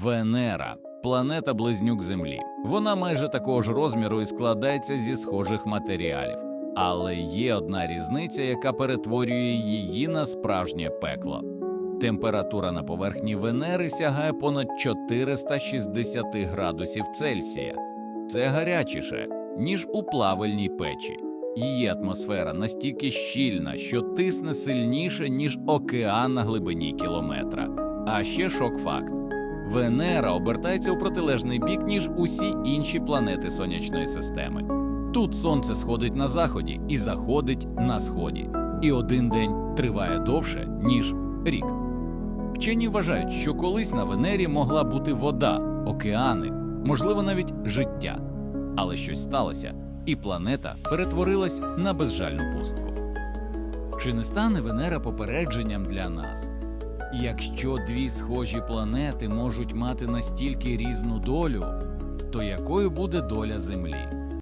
Венера планета близнюк Землі. Вона майже такого ж розміру і складається зі схожих матеріалів. Але є одна різниця, яка перетворює її на справжнє пекло. Температура на поверхні Венери сягає понад 460 градусів Цельсія. Це гарячіше, ніж у плавальній печі. Її атмосфера настільки щільна, що тисне сильніше, ніж океан на глибині кілометра. А ще шок-факт: Венера обертається у протилежний бік, ніж усі інші планети сонячної системи. Тут сонце сходить на заході і заходить на сході, і один день триває довше, ніж рік. Вчені вважають, що колись на Венері могла бути вода, океани, можливо, навіть життя. Але щось сталося, і планета перетворилась на безжальну пустку. Чи не стане Венера попередженням для нас? Якщо дві схожі планети можуть мати настільки різну долю, то якою буде доля Землі?